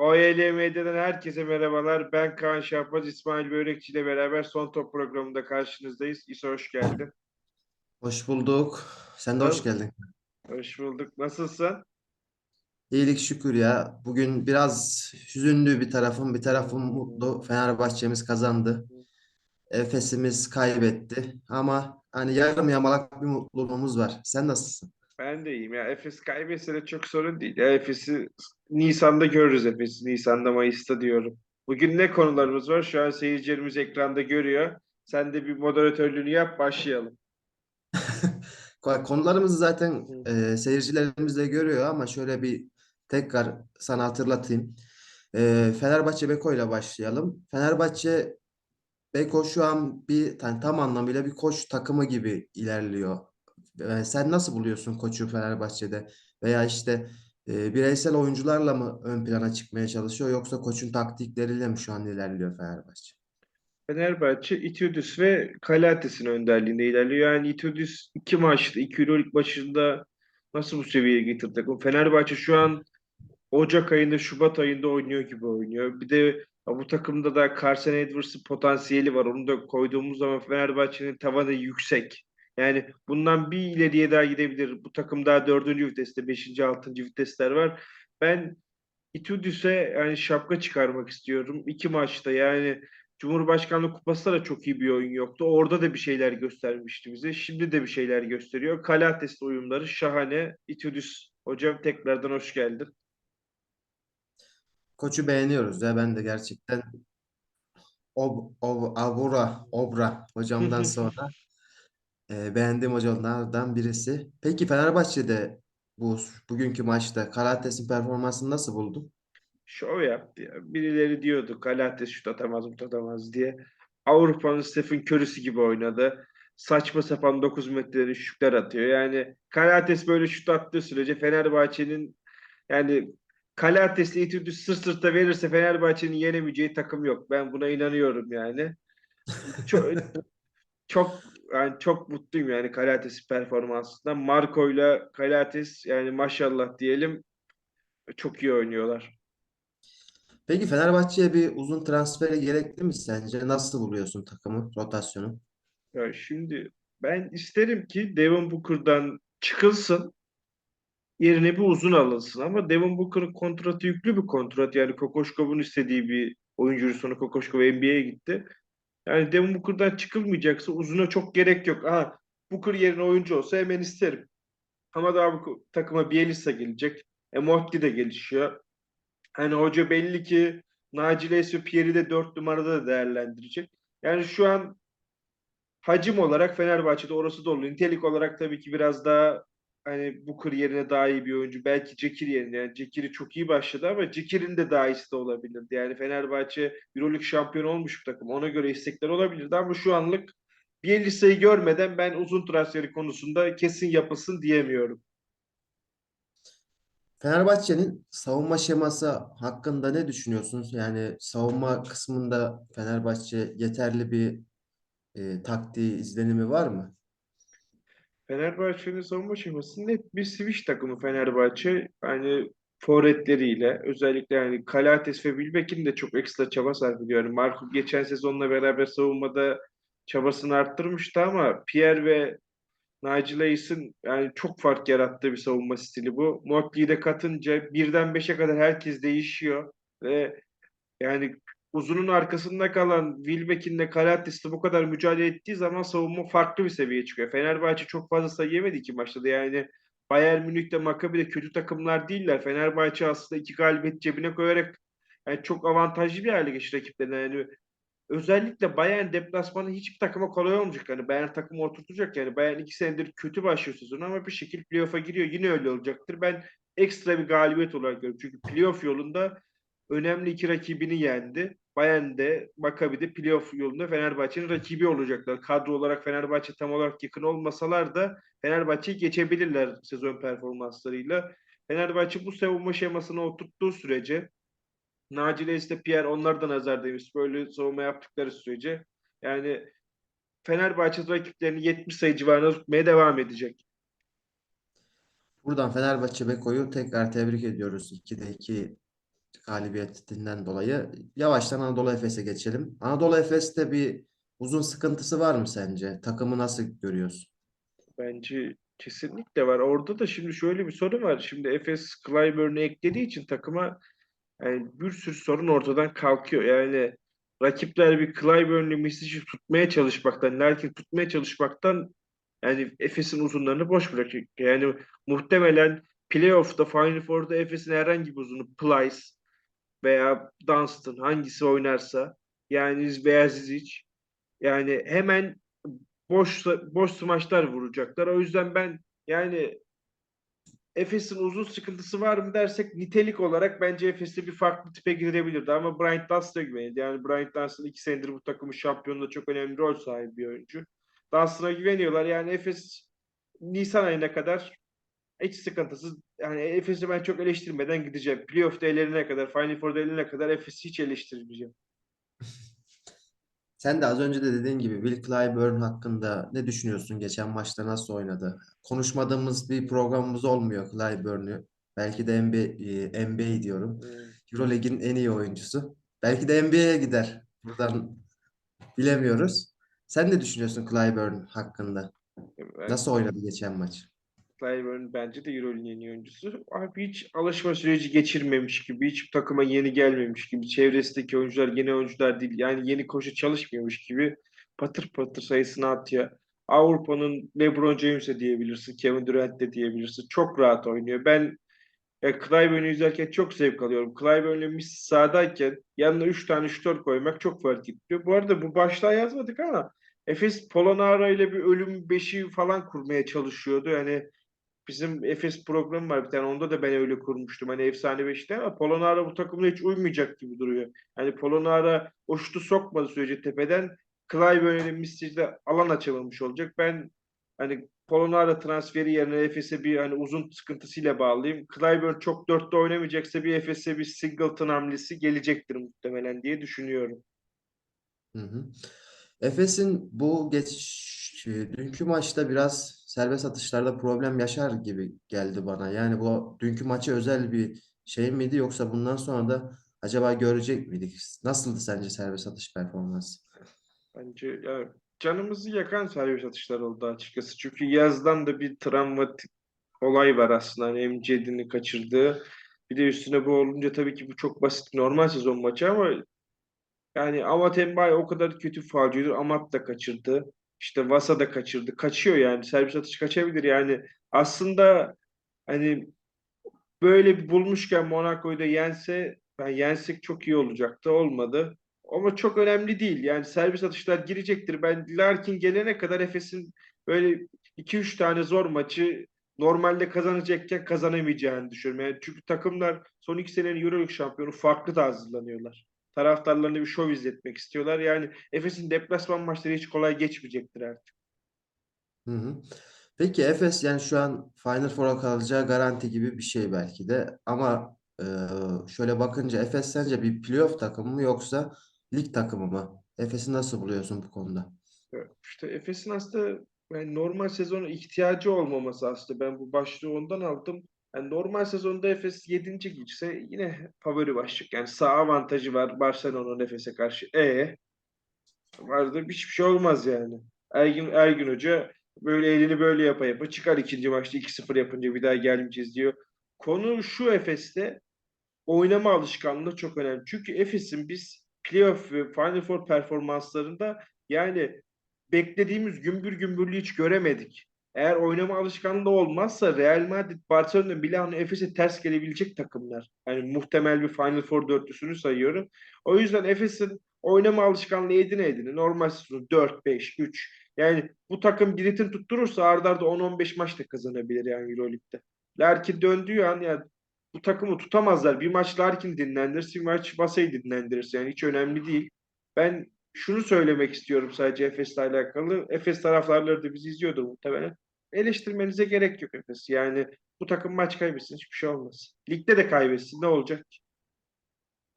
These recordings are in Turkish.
OYL Medya'dan herkese merhabalar. Ben Kaan Şahbaz, İsmail Börekçi ile beraber Son Top programında karşınızdayız. İso hoş geldin. Hoş bulduk. Sen de hoş geldin. Hoş bulduk. Nasılsın? İyilik şükür ya. Bugün biraz hüzünlü bir tarafım, bir tarafım mutlu. Fenerbahçe'miz kazandı. Efes'imiz kaybetti. Ama hani yarım yamalak bir mutluluğumuz var. Sen nasılsın? Ben de iyiyim ya. Efes kaybetse de çok sorun değil. Ya Efes'i Nisan'da görürüz Efes'i. Nisan'da, Mayıs'ta diyorum. Bugün ne konularımız var? Şu an seyircilerimiz ekranda görüyor. Sen de bir moderatörlüğünü yap, başlayalım. Ko- Konularımızı zaten e, seyircilerimiz de görüyor ama şöyle bir tekrar sana hatırlatayım. E, Fenerbahçe Beko ile başlayalım. Fenerbahçe Beko şu an bir yani tam anlamıyla bir koç takımı gibi ilerliyor. E, sen nasıl buluyorsun koçu Fenerbahçe'de? Veya işte e, bireysel oyuncularla mı ön plana çıkmaya çalışıyor yoksa koçun taktikleriyle mi şu an ilerliyor Fenerbahçe? Fenerbahçe, Itudis ve Kalates'in önderliğinde ilerliyor. Yani Itudis iki maçta, iki Euroleague maçında nasıl bu seviyeye getirdi takım? Fenerbahçe şu an Ocak ayında, Şubat ayında oynuyor gibi oynuyor. Bir de bu takımda da Carson Edwards'ın potansiyeli var. Onu da koyduğumuz zaman Fenerbahçe'nin tavanı yüksek. Yani bundan bir ileriye daha gidebilir. Bu takım daha dördüncü viteste, beşinci, altıncı vitesler var. Ben Itudis'e yani şapka çıkarmak istiyorum. İki maçta yani Cumhurbaşkanlığı Kupası'da da çok iyi bir oyun yoktu. Orada da bir şeyler göstermişti bize. Şimdi de bir şeyler gösteriyor. Kalates'te uyumları şahane. Itudis hocam tekrardan hoş geldin. Koçu beğeniyoruz ya ben de gerçekten Ob, Ob, Abura, Obra hocamdan sonra e, beğendiğim hocalardan birisi. Peki Fenerbahçe'de bu bugünkü maçta Kalates'in performansını nasıl buldun? Şov yaptı ya. Birileri diyordu Kalates şut atamaz, şut atamaz diye. Avrupa'nın Stephen Curry'si gibi oynadı. Saçma sapan 9 metreden üçlükler atıyor. Yani Kalates böyle şut attığı sürece Fenerbahçe'nin yani Kalates'le Etüdü sırt sırta verirse Fenerbahçe'nin yenemeyeceği takım yok. Ben buna inanıyorum yani. Çok çok yani çok mutluyum yani Kalates performansından. Marco'yla Kalates yani maşallah diyelim çok iyi oynuyorlar. Peki Fenerbahçe'ye bir uzun transferi gerekli mi sence? Nasıl buluyorsun takımı, rotasyonu? Ya şimdi ben isterim ki Devin Booker'dan çıkılsın, yerine bir uzun alınsın ama Devin Booker'ın kontratı yüklü bir kontrat. Yani Kokoşkov'un istediği bir oyuncu sonra Kokoşkov NBA'ye gitti. Yani Devin Booker'dan çıkılmayacaksa uzuna çok gerek yok. Aha Booker yerine oyuncu olsa hemen isterim. Ama daha bu takıma Bielitsa gelecek. E Motti de gelişiyor. Hani hoca belli ki Naci ve Pierre'i de dört numarada da değerlendirecek. Yani şu an hacim olarak Fenerbahçe'de orası dolu. Nitelik olarak tabii ki biraz daha hani Booker yerine daha iyi bir oyuncu. Belki Cekir yerine. Yani Cekir'i çok iyi başladı ama Cekir'in de daha iyisi de olabilirdi. Yani Fenerbahçe Euroleague şampiyonu olmuş bir takım. Ona göre istekler olabilirdi ama şu anlık Bielitsa'yı görmeden ben uzun transferi konusunda kesin yapılsın diyemiyorum. Fenerbahçe'nin savunma şeması hakkında ne düşünüyorsunuz? Yani savunma kısmında Fenerbahçe yeterli bir e, taktiği, izlenimi var mı? Fenerbahçe'nin savunma şeması net bir switch takımı Fenerbahçe. Hani forvetleriyle özellikle yani Kalates ve Wilbeck'in de çok ekstra çaba sarf ediyor. Yani Marco geçen sezonla beraber savunmada çabasını arttırmıştı ama Pierre ve Naci Reis'in yani çok fark yarattığı bir savunma stili bu. Motley'i de katınca birden beşe kadar herkes değişiyor ve yani uzunun arkasında kalan Wilbeck'inle Kalates'le bu kadar mücadele ettiği zaman savunma farklı bir seviyeye çıkıyor. Fenerbahçe çok fazla sayı yemedi iki maçta da yani Bayern Münih de Maccabi de kötü takımlar değiller. Fenerbahçe aslında iki galibiyet cebine koyarak yani çok avantajlı bir hale geçti rakiplerine. Yani özellikle Bayern deplasmanı hiçbir takıma kolay olmayacak. Hani Bayern takımı oturtacak yani. Bayern iki senedir kötü başlıyor sezonu ama bir şekilde playoff'a giriyor. Yine öyle olacaktır. Ben ekstra bir galibiyet olarak görüyorum. Çünkü playoff yolunda önemli iki rakibini yendi. Bayern de Maccabi de playoff yolunda Fenerbahçe'nin rakibi olacaklar. Kadro olarak Fenerbahçe tam olarak yakın olmasalar da Fenerbahçe'yi geçebilirler sezon performanslarıyla. Fenerbahçe bu savunma şemasını oturttuğu sürece Naci Reis de Pierre onlardan nazardaymış. Böyle savunma yaptıkları sürece yani Fenerbahçe rakiplerini 70 sayı civarında tutmaya devam edecek. Buradan Fenerbahçe Beko'yu tekrar tebrik ediyoruz. 2'de 2 galibiyetinden dolayı. Yavaştan Anadolu Efes'e geçelim. Anadolu Efes'te bir uzun sıkıntısı var mı sence? Takımı nasıl görüyorsun? Bence kesinlikle var. Orada da şimdi şöyle bir sorun var. Şimdi Efes Clyburn'u eklediği için takıma yani bir sürü sorun ortadan kalkıyor. Yani rakipler bir Clyburn'u Misic'i tutmaya çalışmaktan, Larkin tutmaya çalışmaktan yani Efes'in uzunlarını boş bırakıyor. Yani muhtemelen playoff'ta Final Four'da Efes'in herhangi bir uzunu Plyce veya Dunstan hangisi oynarsa yani veya Zizic yani hemen boş boş smaçlar vuracaklar. O yüzden ben yani Efes'in uzun sıkıntısı var mı dersek nitelik olarak bence Efes'te bir farklı tipe girebilirdi ama Bryant Dunstan'a güvenildi. Yani Bryant Dunstan iki senedir bu takımın şampiyonluğunda çok önemli rol sahibi bir oyuncu. Dunstan'a güveniyorlar. Yani Efes Nisan ayına kadar hiç sıkıntısız. Yani Efes'i ben çok eleştirmeden gideceğim. Playoff'ta ellerine kadar, Final Four'da ellerine kadar Efes'i hiç eleştirmeyeceğim. Sen de az önce de dediğin gibi Will Clyburn hakkında ne düşünüyorsun? Geçen maçta nasıl oynadı? Konuşmadığımız bir programımız olmuyor Clyburn'u. Belki de NBA, NBA diyorum. Hmm. Euroleague'in en iyi oyuncusu. Belki de NBA'ye gider. Buradan bilemiyoruz. Sen ne düşünüyorsun Clyburn hakkında? Nasıl oynadı geçen maç? Clyburn bence de Euroleague'in en iyi oyuncusu. Abi hiç alışma süreci geçirmemiş gibi, hiç takıma yeni gelmemiş gibi, çevresindeki oyuncular yeni oyuncular değil. Yani yeni koşu çalışmıyormuş gibi patır patır sayısını atıyor. Avrupa'nın LeBron James'e diyebilirsin, Kevin Durant de diyebilirsin. Çok rahat oynuyor. Ben e, Clyburn'u izlerken çok zevk alıyorum. Clyburn'le Miss sahadayken yanına 3 tane şutör koymak çok fark ediyor. Bu arada bu başlığa yazmadık ama Efes Polonara ile bir ölüm beşiği falan kurmaya çalışıyordu. Yani bizim Efes programı var bir tane. Onda da ben öyle kurmuştum. Hani efsane beşte ama Polonara bu takımla hiç uymayacak gibi duruyor. Yani Polonara o şutu sokmadı sürece tepeden Clyburn'un Mistic'de alan açılmış olacak. Ben hani Polonara transferi yerine Efes'e bir hani uzun sıkıntısıyla bağlayayım. Clyburn çok dörtte oynamayacaksa bir Efes'e bir Singleton hamlesi gelecektir muhtemelen diye düşünüyorum. Hı hı. Efes'in bu geç dünkü maçta biraz serbest atışlarda problem yaşar gibi geldi bana. Yani bu dünkü maça özel bir şey miydi yoksa bundan sonra da acaba görecek miydik? Nasıldı sence serbest atış performansı? Bence ya canımızı yakan serbest atışlar oldu açıkçası. Çünkü yazdan da bir travmatik olay var aslında. Hani hem Cedi'ni. Bir de üstüne bu olunca tabii ki bu çok basit normal sezon maçı ama yani Amat Embay o kadar kötü faulcuydu. Amat da kaçırdı. İşte Vasa da kaçırdı. Kaçıyor yani. Servis atış kaçabilir yani. Aslında hani böyle bir bulmuşken Monaco'yu da yense ben yensek çok iyi olacaktı. Olmadı. Ama çok önemli değil. Yani servis atışlar girecektir. Ben Larkin gelene kadar Efes'in böyle 2-3 tane zor maçı normalde kazanacakken kazanamayacağını düşünüyorum. Yani çünkü takımlar son iki senenin Euroleague şampiyonu farklı da hazırlanıyorlar. Taraftarlarına bir şov izletmek istiyorlar. Yani Efes'in deplasman maçları hiç kolay geçmeyecektir artık. Hı hı. Peki Efes yani şu an Final Four'a kalacağı garanti gibi bir şey belki de ama e, şöyle bakınca Efes sence bir playoff takımı mı yoksa lig takımı mı? Efes'i nasıl buluyorsun bu konuda? Evet, İşte Efes'in aslında yani normal sezona ihtiyacı olmaması aslında. Ben bu başlığı ondan aldım. Yani normal sezonda Efes 7. gitse yine favori başlık. Yani sağ avantajı var Barcelona'nın Efes'e karşı. E vardı hiçbir şey olmaz yani. Ergin, Ergin Hoca böyle elini böyle yapa yapa çıkar ikinci maçta 2-0 yapınca bir daha gelmeyeceğiz diyor. Konu şu Efes'te oynama alışkanlığı çok önemli. Çünkü Efes'in biz playoff ve Final Four performanslarında yani beklediğimiz gümbür gümbürlüğü hiç göremedik. Eğer oynama alışkanlığı olmazsa Real Madrid, Barcelona, Milano, Efes'e ters gelebilecek takımlar. Yani muhtemel bir Final Four dörtlüsünü sayıyorum. O yüzden Efes'in oynama alışkanlığı edine edine normal sezonu 4, 5, 3. Yani bu takım bir ritim tutturursa arda arda 10-15 maç da kazanabilir yani Euroleague'de. Larkin döndüğü an yani bu takımı tutamazlar. Bir maç Larkin dinlendirirsin, bir maç Vasa'yı dinlendirirsin. Yani hiç önemli değil. Ben şunu söylemek istiyorum sadece Efes'le alakalı. Efes taraftarları da bizi izliyordur muhtemelen. Eleştirmenize gerek yok Efes. Yani bu takım maç kaybetsin hiçbir şey olmaz. Ligde de kaybetsin ne olacak?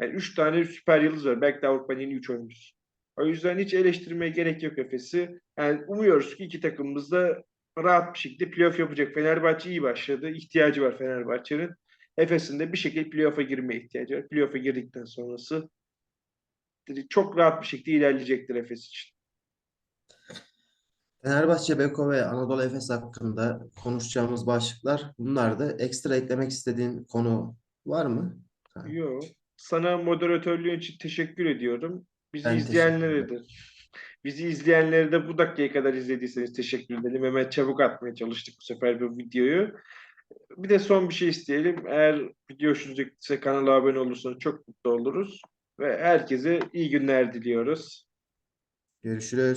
Yani 3 tane süper yıldız var. Belki de Avrupa'nın en iyi 3 oyuncusu. O yüzden hiç eleştirmeye gerek yok Efes'i. Yani umuyoruz ki iki takımımız da rahat bir şekilde playoff yapacak. Fenerbahçe iyi başladı. İhtiyacı var Fenerbahçe'nin. Efes'in de bir şekilde playoff'a girmeye ihtiyacı var. Playoff'a girdikten sonrası çok rahat bir şekilde ilerleyecektir Efes için. Fenerbahçe, Beko ve Anadolu Efes hakkında konuşacağımız başlıklar bunlardı. Ekstra eklemek istediğin konu var mı? Ha, Yo. Sana moderatörlüğün için teşekkür ediyorum. Bizi Ben izleyenlere de ederim. bizi izleyenlere de bu dakikaya kadar izlediyseniz teşekkür edelim. Hemen çabuk atmaya çalıştık bu sefer bu videoyu. Bir de son bir şey isteyelim. Eğer video hoşunuza gittiyse kanala abone olursanız çok mutlu oluruz. Ve herkese iyi günler diliyoruz. Görüşürüz.